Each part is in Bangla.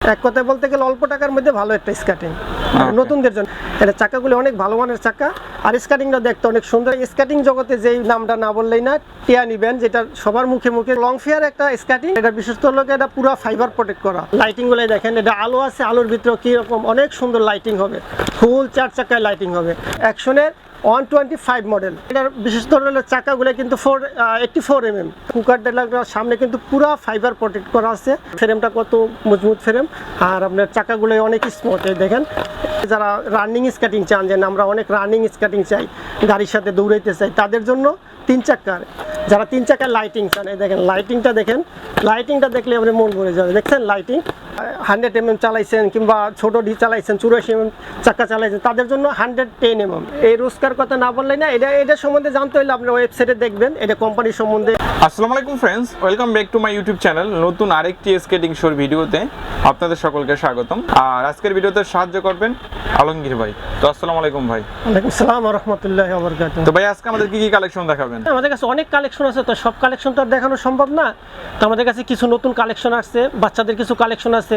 এক কথায় বলতে গেলে অল্প টাকার মধ্যে ভালো একটা স্কাটিং Okay. নতুনদের জন্য। এটা চাকাগুলি অনেক ভালো মানের চাকা। আর স্কাটিংটা দেখতে অনেক সুন্দর। স্কাটিং জগতে যেই নামটা না বললেই না, টিয়া নিবেন, যেটা সবার মুখে মুখে লং ফেয়ার একটা স্কাটিং এটা বিশেষ করে এটা পুরো ফাইবার প্রোটেক্ট করা। লাইটিংগুলো দেখেন, এটা আলো আছে, আলোর ভিতরে কি রকম অনেক সুন্দর লাইটিং হবে। ফুল চার চাকায় লাইটিং হবে। অ্যাকশনের ওয়ান টোয়েন্টি ফাইভ মডেল এটার বিশেষ ধরনের চাকাগুলো কিন্তু four eighty four M M cooker dealer সামনে কিন্তু পুরো ফাইবার প্রোটেক্ট করা আছে। ফ্রেমটা কত মজবুত ফ্রেম আর আপনার চাকাগুলো অনেক স্মুথ দেখেন। যারা রানিং স্কেটিং চান, যেন আমরা অনেক রানিং স্কেটিং চাই, গাড়ির সাথে দৌড়াইতে চাই, তাদের জন্য তিন চাকার, যারা তিন চাকার লাইটিং চান, এই দেখেন লাইটিংটা দেখেন লাইটিংটা দেখলে আপনি মন ভরে যাবে। দেখছেন? লাইটিং হান্ড্রেড এম এম চালাইছেন কিংবা ছোট ডি চালাইছেন চুরাশি এম চাকা চালাইছেন তাদের জন্য হান্ড্রেড টেন এম এম এই রোজকার কথা না বললে না এটা এটা সম্বন্ধে জানতে হলে আপনার ওয়েবসাইটে দেখবেন এটা কোম্পানির সম্বন্ধে। আসসালামু আলাইকুম friends welcome back to my YouTube channel নতুন আরেকটি স্কেটিং শোর ভিডিওতে আপনাদের সকলকে স্বাগতম। আর আজকের ভিডিওতে সাহায্য করবেন আলমগীর ভাই। তো আসসালামু আলাইকুম ভাই। ওয়ালাইকুম আসসালাম সালাম রহমতুল্লাহ বরকাত তো ভাই আজকে আমাদের কি কি কালেকশন দেখাবেন? আমাদের কাছে অনেক কালেকশন আছে তো সব কালেকশন তো আর দেখানো সম্ভব না। তো আমাদের কাছে কিছু নতুন কালেকশন আসছে বাচ্চাদের কিছু কালেকশন আছে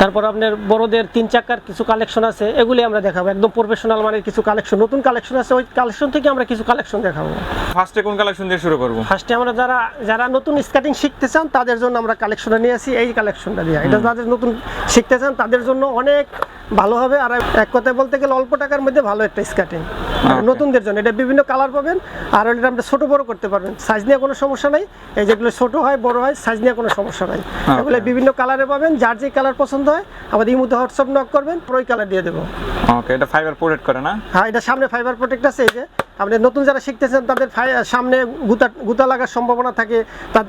তারপর আপনার বড়দের তিন চাকার কিছু কালেকশন আছে এগুলি আমরা দেখাবো। একদম প্রফেশনাল মানের কিছু কালেকশন নতুন কালেকশন আছে ওই কালেকশন থেকে আমরা কিছু কালেকশন দেখাবো। ফার্স্টে কোন কালেকশন দিয়ে শুরু করব? ফার্স্টে আমরা যারা যারা নতুন স্কেটিং শিখতে চান তাদের জন্য আমরা কালেকশনটা নিয়ে আসি এই কালেকশনটা দিয়ে। এটা যাদের নতুন শিখতে চান তাদের জন্য অনেক ভালো হবে। আর এক কথায় বলতে গেলে অল্প টাকার মধ্যে ভালো একটা স্কেটিং নতুনদের জন্য। এটা বিভিন্ন কালার পাবেন আর এটা আমরা ছোট বড় করতে পারবেন। সাইজ নিয়ে কোনো সমস্যা নাই। এই যেগুলো ছোট হয় বড় হয় সাইজ নিয়ে কোনো সমস্যা নাই। এগুলো বিভিন্ন কালারে পাবেন। যার যে কালার পছন্দ হয় আমাদের এই মধ্যে হোয়াটসঅ্যাপ নক করবেন ওই কালার দিয়ে দেবো। ওকে এটা ফাইবার প্রোটেক্ট করে না? হ্যাঁ এটা সামনে ফাইবার প্রোটেক্ট আছে এই যে আপনি নতুন যারা শিখতেছেন তাদের সামনে গুতা গুতা লাগার সম্ভাবনা থাকে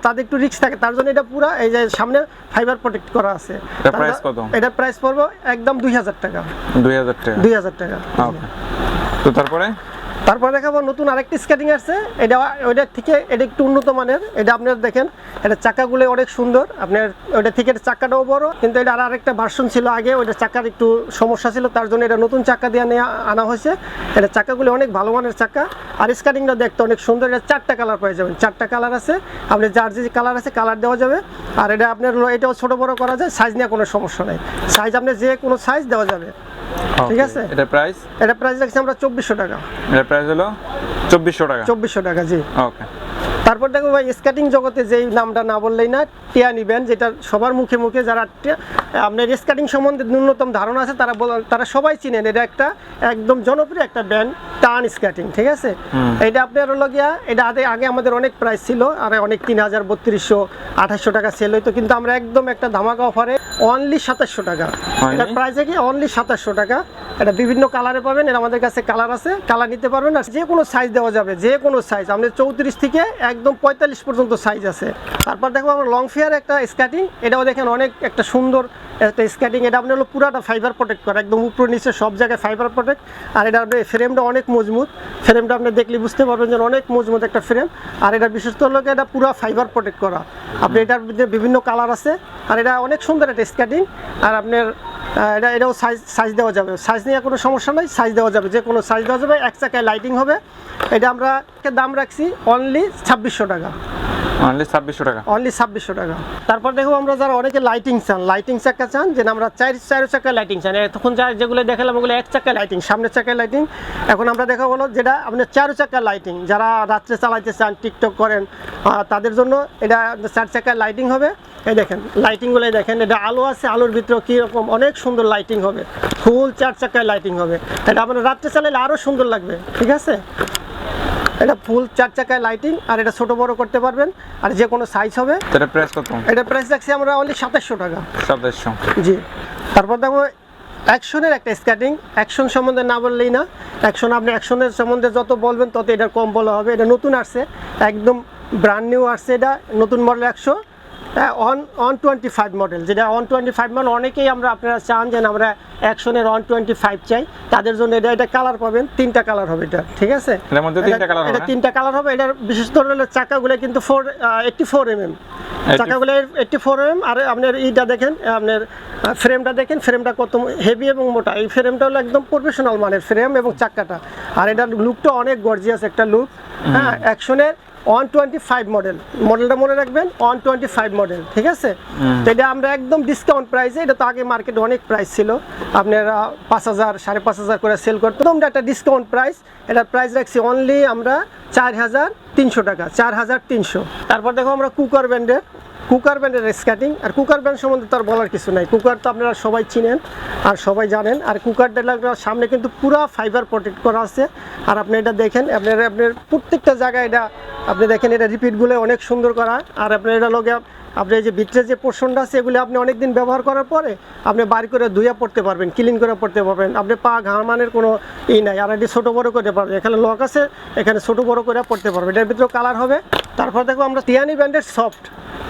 তাদের একটু রিস্ক থাকে তার জন্য এটা পুরো এই যে সামনে ফাইবার প্রোটেক্ট করা আছে। এটা price কত? এটা প্রাইস পড়ব একদম দুই হাজার টাকা। দুই হাজার টাকা। দুই হাজার টাকা। ওকে। তো তারপরে? তারপর দেখাবো নতুন আরেকটি স্কেটিং আছে এটা ওইটার থেকে এটা একটু উন্নত মানের। এটা আপনার দেখেন, এটা চাকাগুলো অনেক সুন্দর। আপনার ওইটা থেকে চাকাটাও বড়, কিন্তু এটা আর আরেকটা ভার্সন ছিল আগে, ওইটা চাকার একটু সমস্যা ছিল, তার জন্য এটা নতুন চাকা দিয়ে নিয়ে, আনা হয়েছে। এটা চাকাগুলো অনেক ভালো মানের চাকা। আর স্কেটিংটা দেখতে অনেক সুন্দর, এটা চারটা কালার পেয়ে যাবেন চারটা কালার আছে আপনি যার যে কালার আছে কালার দেওয়া যাবে। আর এটা আপনার এটাও ছোট বড় করা যায় সাইজ নিয়ে কোনো সমস্যা নেই। সাইজ আপনি যে কোনো সাইজ দেওয়া যাবে। ঠিক আছে। এটা প্রাইস এটা প্রাইস রাখছি আমরা চব্বিশশো টাকা। এটা প্রাইস হলো চব্বিশশো টাকা। চব্বিশশো টাকা জি। ওকে তারপর দেখো ভাই স্কেটিং জগতে যেই নামটা না বললেই না টিয়া নিবেন যেটা সবার মুখে মুখে যারা আপনার স্কেটিং সম্বন্ধে ন্যূনতম ধারণা আছে তারা তারা সবাই চিনেন। এটা একটা একদম জনপ্রিয় একটা ব্যান্ড টান স্কেটিং ঠিক আছে? এটা আপনার হলো গিয়া এটা আগে আগে আমাদের অনেক প্রাইস ছিল আর অনেক তিন হাজার বত্রিশশো আঠাশশো টাকা সেল হইতো কিন্তু আমরা একদম একটা ধামাকা অফারে অনলি সাতাশশো টাকা। Only? এটা প্রাইস কি? অনলি সাতাশশো টাকা। এটা বিভিন্ন কালারে পাবেন, এর আমাদের কাছে কালার আছে, কালার নিতে পারবেন আর যে কোনো সাইজ দেওয়া যাবে, যে কোনো সাইজ আমাদের চৌত্রিশ থেকে একদম পঁয়তাল্লিশ পর্যন্ত সাইজ আছে। তারপর দেখো আমরা লং ফেয়ার একটা স্কার্টিং এটাও দেখেন অনেক একটা সুন্দর একটা স্কার্টিং এটা আপনার হলো পুরাটা ফাইবার প্রোটেক্ট করা, একদম উপরে নিচে সব জায়গায় ফাইবার প্রোটেক্ট আর এটা আপনার ফ্রেমটা অনেক মজবুত। ফ্রেমটা আপনি দেখলে বুঝতে পারবেন যে অনেক মজবুত একটা ফ্রেম আর এটা বিশেষত হলো এটা পুরো ফাইবার প্রোটেক্ট করা। আপনি এটার বিভিন্ন কালার আছে। আর এটা অনেক সুন্দর একটা স্কার্টিং আর আপনার এটা, এটাও সাইজ সাইজ দেওয়া যাবে। সাইজ নিয়ে কোনো সমস্যা নাই সাইজ দেওয়া যাবে। যে কোনো সাইজ দেওয়া যাবে, এক চাকায় লাইটিং হবে। এটা আমরা দাম রাখছি অনলি ছাব্বিশশো টাকা। অনলি ছাব্বিশশো টাকা। অনলি ছাব্বিশশো টাকা। তারপর দেখো আমরা যারা অনেকে লাইটিং চান লাইটিং চাকা চান, যে আমরা চার চার চাকায় লাইটিং চান। তখন যা যেগুলো দেখালাম ওগুলো এক চাকায় লাইটিং সামনের চাকায় লাইটিং এখন আমরা দেখা হলো যেটা আপনার চার চাকার লাইটিং যারা রাত্রে চালাইতে চান টিকটক করেন তাদের জন্য এটা চার চাকায় লাইটিং হবে। এই দেখেন লাইটিংগুলো দেখেন, এটা আলো আছে, আলোর ভিতরে কীরকম অনেক সুন্দর লাইটিং হবে। ফুল চার চাকায় লাইটিং হবে। এটা আপনার রাত্রে চালাইলে আরও সুন্দর লাগবে, ঠিক আছে? এটা ফুল চার চাকায় লাইটিং আর এটা ছোট বড় করতে পারবেন। আর যে কোনো সাইজ হবে এটা প্রাইস কত? এটা প্রাইস দেখছি আমরা অনলি সাতাশশো টাকা। সাতাশশো। জি। তারপর দেখো অ্যাকশনের একটা স্কেটিং অ্যাকশন সম্বন্ধে না বললেই না। অ্যাকশন আপনি অ্যাকশনের সম্বন্ধে যত বলবেন তত এটা কম বলা হবে। এটা নতুন আসছে একদম ব্র্যান্ড নিউ আসছে এটা নতুন মডেল একশো। One one twenty five model যেটা অন টোয়েন্টি ফাইভ মডেল অনেকেই আমরা আপনারা চান যে আমরা অ্যাকশনের অন টোয়েন্টি ফাইভ চাই তাদের জন্য এটা এটা কালার পাবেন তিনটা কালার হবে এটা ঠিক আছে? এটা-? তিনটা কালার হবে এটার বিশেষ ধরনের চাকাগুলো কিন্তু four eighty four M M চাকাগুলো এইটটি ফোর এম আর আপনার ইটা দেখেন আপনার ফ্রেমটা দেখেন ফ্রেমটা কত হেভি এবং মোটা এই ফ্রেমটা হলো একদম প্রফেশনাল মানের ফ্রেম এবং চাকাটা। আর এটার লুকটা অনেক গর্জিয়াস একটা লুক হ্যাঁ অ্যাকশনের ওয়ান টোয়েন্টি ফাইভ মডেল মডেলটা মনে রাখবেন ওয়ান টোয়েন্টি ফাইভ মডেল ঠিক আছে? তো এটা আমরা একদম ডিসকাউন্ট প্রাইসে এটা তো আগে মার্কেটে অনেক প্রাইস ছিল। আপনারা পাঁচ হাজার সাড়ে পাঁচ হাজার করে সেল করতো। আমরা একটা ডিসকাউন্ট প্রাইস এটার প্রাইস রাখছি অনলি আমরা চার হাজার তিনশো টাকা চার হাজার তিনশো। তারপর দেখো আমরা কুকার ব্র্যান্ডের কুকার ব্র্যান্ডের স্কেটিং আর কুকার ব্র্যান্ড সম্বন্ধে তার বলার কিছু নাই। কুকার তো আপনারা সবাই চিনেন আর সবাই জানেন, আর কুকার ডালাটার সামনে কিন্তু পুরো ফাইবার প্রোটেক্ট করা আছে। আর আপনি এটা দেখেন, আপনার আপনার প্রত্যেকটা জায়গায় এটা, আপনি দেখেন এটা রিপিটগুলো অনেক সুন্দর করা। আর আপনার এটা লগে আপনি এই যে ভিতরে যে পোর্শনটা আছে, এগুলি আপনি অনেক দিন ব্যবহার করার পরে আপনি বাড়ি করে ধুইয়া পড়তে পারবেন ক্লিন করে পড়তে পারবেন। আপনি পা ঘামানের কোনো ই নাই, আর এটি ছোটো বড়ো করতে পারবেন। এখানে লক আছে, এখানে ছোটো বড়ো করে পড়তে পারবেন। এটার ভিতরে কালার হবে। তারপর দেখো আমরা টিয়ানি ব্যান্ডের সফট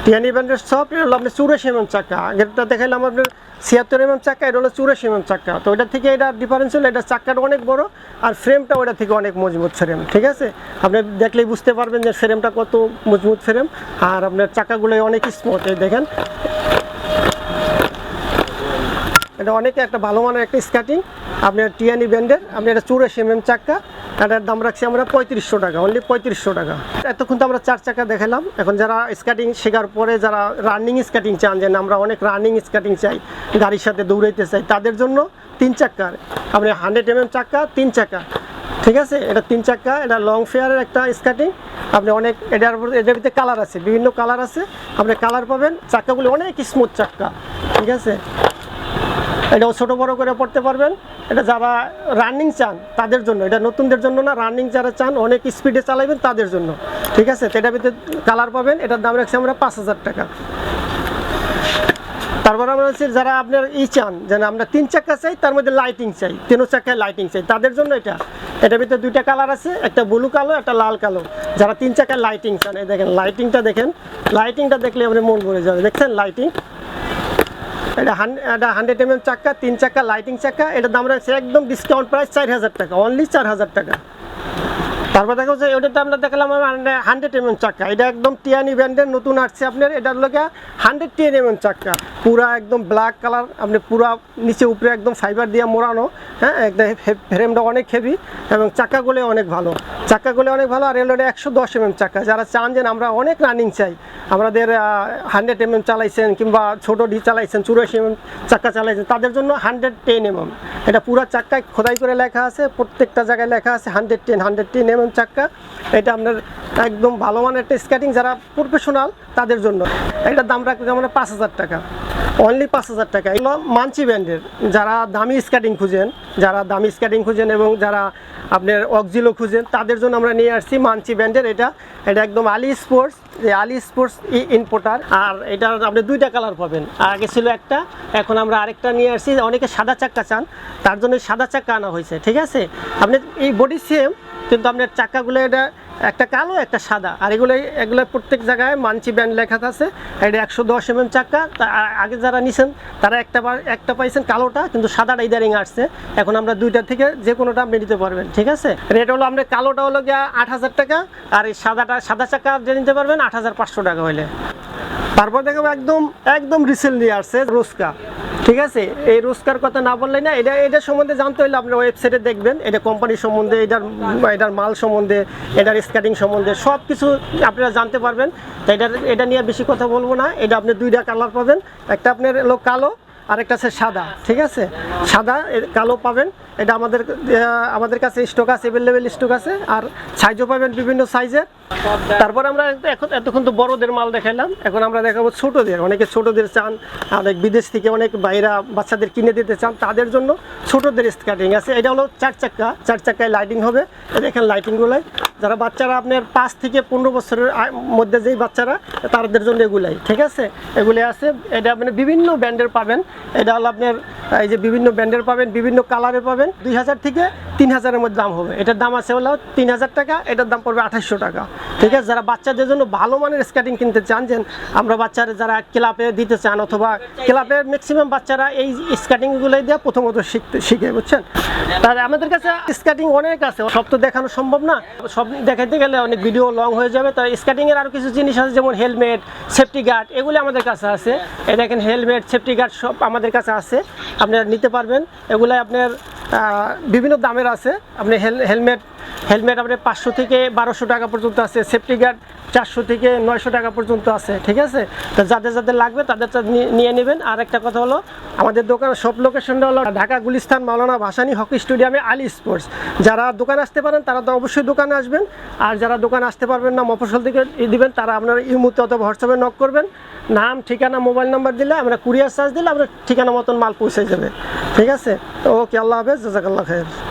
টিয়ানি ব্যান্ডের সব এটা হলো আপনি চুরাশি এমএম চাকা। আগেরটা দেখাইলাম আপনার ছিয়াত্তর এমএম চাকা, এটা হলো চুরাশি এমএম চাকা। তো এটা থেকে এটা ডিফারেন্স হলো এটা চাকাটা অনেক বড়, আর ফ্রেমটা ওটা থেকে অনেক মজবুত ফ্রেম ঠিক আছে? আপনি দেখলেই বুঝতে পারবেন যে ফ্রেমটা কত মজবুত ফ্রেম আর আপনার চাকাগুলো অনেক স্মুথ দেখেন। এটা অনেকে একটা ভালো মানের একটা স্কার্টিং আপনার টিয়ানি ব্যান্ডের আপনি এটা চুরাশি এমএম চাক্কা এটার দাম রাখছি আমরা পঁয়ত্রিশশো টাকা অনলি পঁয়ত্রিশশো টাকা। এতক্ষণ তো আমরা চার চাকা দেখালাম এখন যারা স্কার্টিং শেখার পরে যারা রানিং স্কার্টিং চান যে না, আমরা অনেক রানিং স্কার্টিং চাই গাড়ির সাথে দৌড়াইতে চাই তাদের জন্য তিন চাক্কার আপনি হান্ড্রেড এমএম চাক্কা তিন চাকা ঠিক আছে? এটা তিন চাক্কা এটা লং ফেয়ারের একটা স্কার্টিং আপনি অনেক এটার এটার ভিতরে কালার আছে বিভিন্ন কালার আছে আপনি কালার পাবেন চাক্কাগুলি অনেক স্মুথ চাক্কা। ঠিক আছে? এটাও ছোট বড় করে পড়তে পারবেন। এটা যারা রানিং চান, তাদের জন্য। এটা নতুনদের জন্য না রানিং যারা চান, অনেক স্পিডে চালাবেন তাদের জন্য। ঠিক আছে? তো এটার ভিতরে কালার পাবেন। এটার দাম রাখছি আমরা পাঁচ হাজার টাকা। তারপর আমরা হচ্ছে যারা আপনার ই চান, যেন আমরা তিন চাকা চাই, তার মধ্যে লাইটিং চাই। তিন চাকায় লাইটিং চাই। তাদের জন্য এটা। এটার ভিতরে দুইটা কালার আছে, একটা ব্লু কালো, একটা লাল কালো। যারা তিন চাকায় লাইটিং চান, এই দেখেন লাইটিংটা দেখেন। লাইটিংটা দেখলে আপনি মন ভরে যাবে। দেখছেন? লাইটিং এটা এটা হান্ড্রেড এম চাক্কা তিন চাকা লাইটিং চাকা, এটার দাম রাখছে একদম ডিসকাউন্ট প্রাইস চার হাজার টাকা অনলি চার হাজার টাকা। তারপর দেখা যাচ্ছে ওটাতে আমরা দেখালাম হান্ড্রেড এম এম চাক্কা। এটা একদম টিয়ানি ব্র্যান্ডের নতুন আসছে আপনার, এটার লোকে হান্ড্রেড টেন এম এম চাক্কা। পুরা একদম ব্ল্যাক কালার আপনি পুরা নিচে উপরে একদম ফাইবার দিয়ে মোড়ানো হ্যাঁ একদম ফ্রেমটা অনেক হেভি এবং চাকাগুলো অনেক ভালো। চাক্কাগুলো অনেক ভালো আর এলো একশো দশ এম এম চাক্কা। যারা চান যে আমরা অনেক রানিং চাই, আমাদের হান্ড্রেড এম এম চালাইছেন কিংবা ছোটো ডি চালাইছেন, চুরাশি এম এম চাক্কা চালাইছেন, তাদের জন্য হান্ড্রেড টেন এম এম এটা পুরো চাক্কায় খোদাই করে লেখা আছে, প্রত্যেকটা জায়গায় লেখা আছে hundred ten hundred ten M M চাক্কা। এটা আপনার একদম ভালো মানের একটা স্কেটিং যারা প্রফেশনাল তাদের জন্য। এটা দাম রাখবে যেমন পাঁচ হাজার টাকা। অনলি পাঁচ হাজার টাকা। এগুলো মানচি ব্র্যান্ডের যারা দামি স্কেটিং খুঁজেন যারা দামি স্কেটিং খুঁজেন এবং যারা আপনার অক্সিলো খুঁজেন, তাদের জন্য আমরা নিয়ে আসছি মানচি ব্র্যান্ডের এটা এটা একদম আলি স্পোর্টস, যে আলি স্পোর্টস ইম্পোর্টার আর এটা আপনি দুইটা কালার পাবেন। আগে ছিল একটা, এখন আমরা আরেকটা নিয়ে আসছি। অনেকে সাদা চাক্কা চান, তার জন্য সাদা চাক্কা আনা হয়েছে, ঠিক আছে? আপনি এই বডি সেম কিন্তু আপনার চাক্কাগুলো এটা একটা কালো, একটা সাদা। আর এগুলো এগুলো প্রত্যেক জায়গায় মানচি ব্যান্ড লেখা আছে। এটা একশো দশ এম এম চাক্কা আগে যারা নিছেন, তারা একটা একটা পাইছেন কালোটা, কিন্তু সাদাটা ইদারিং আসছে। এখন আমরা দুইটা থেকে যে কোনোটা আপনি নিতে পারবেন, ঠিক আছে? রেট হলো আমরা কালোটা হলো গিয়া আট হাজার টাকা, আর এই সাদাটা সাদা চাক্কা যে নিতে পারবেন আট হাজার পাঁচশো টাকা হলে তারপর দেখাবো একদম একদম রিসেন্টলি আসছে রোস্কা ঠিক আছে? এই রোস্কার কথা না বললে না, এটা এটার সম্বন্ধে জানতে হলে আপনার ওয়েবসাইটে দেখবেন। এটা কোম্পানির সম্বন্ধে, এটার এটার মাল সম্বন্ধে, এটার স্কেটিং সম্বন্ধে সব কিছু আপনারা জানতে পারবেন। তো এটার এটা নিয়ে বেশি কথা বলব না। এটা আপনি দুইটা কালার পাবেন। একটা আপনার এলো কালো, আরেকটা আছে সাদা। ঠিক আছে? সাদা কালো পাবেন। এটা আমাদের আমাদের কাছে স্টক আছে অ্যাভেলেবেল স্টক আছে। আর সাইজও পাবেন বিভিন্ন সাইজের তারপর আমরা এখন এতক্ষণ তো বড়দের মাল দেখাইলাম। এখন আমরা দেখাবো ছোটদের। অনেকে ছোটদের চান, অনেক বিদেশ থেকে অনেক বাইরা বাচ্চাদের কিনে দিতে চান, তাদের জন্য ছোটদের স্কার্টিং আছে। এটা হলো চার চাক্কা। চার চাক্কায় লাইটিং হবে। দেখেন লাইটিংগুলোই যারা বাচ্চারা আপনার পাঁচ থেকে পনেরো বছরের মধ্যে যেই বাচ্চারা, তাদের জন্য এগুলাই, ঠিক আছে? এগুলি আছে। এটা আপনি বিভিন্ন ব্র্যান্ডের পাবেন। এটা হলো আপনার, এই যে বিভিন্ন ব্র্যান্ডের পাবেন, বিভিন্ন কালারের পাবেন। দুই হাজার থেকে তিন হাজারের মধ্যে দাম হবে। এটার দাম আছে হলো তিন হাজার টাকা। এটার দাম পড়বে আঠাশশো টাকা। ঠিক আছে? যারা বাচ্চাদের জন্য ভালো মানের স্কেটিং কিনতে চান, যে আমরা বাচ্চারা যারা ক্লাবে দিতে চান অথবা ক্লাবে ম্যাক্সিমাম বাচ্চারা এই স্কেটিংগুলোই দিয়ে প্রথমত শিখতে শিখে, বুঝছেন? তার আমাদের কাছে স্কেটিং অনেক আছে, সব তো দেখানো সম্ভব না। সব দেখাতে গেলে অনেক ভিডিও লং হয়ে যাবে, তাই স্কেটিংয়ের আরও কিছু জিনিস আছে, যেমন হেলমেট সেফটি গার্ড এগুলি আমাদের কাছে আছে। এই দেখেন হেলমেট সেফটি গার্ড সব আমাদের কাছে আছে, আপনারা নিতে পারবেন। এগুলো আপনার বিভিন্ন দামের আছে। আপনি হেল হেলমেট হেলমেট আমাদের পাঁচশো থেকে বারোশো টাকা পর্যন্ত আছে সেফটি গার্ড চারশো থেকে নয়শো টাকা পর্যন্ত আছে, ঠিক আছে? তো যাদের যাদের লাগবে তাদের নিয়ে- নেবেন। আর একটা কথা হলো, আমাদের দোকানের সব লোকেশনটা হলো ঢাকা, গুলিস্তান, মাওলানা ভাসানি হকি স্টেডিয়ামে আলী স্পোর্টস। যারা দোকানে আসতে পারেন তারা তো অবশ্যই দোকানে আসবেন। আর যারা দোকানে আসতে পারবেন না মফসল থেকে দিবেন, তারা আপনারা ইমুতে অথবা হোয়াটসঅ্যাপে নক করবেন। নাম, ঠিকানা মোবাইল নাম্বার দিলে আমরা কুরিয়ার চার্জ দিলে আমরা ঠিকানা মতন মাল পৌঁছে যাবে। ঠিক আছে? ওকে, আল্লাহ হাফেজ, জাজাকাল্লাহ খায়ের।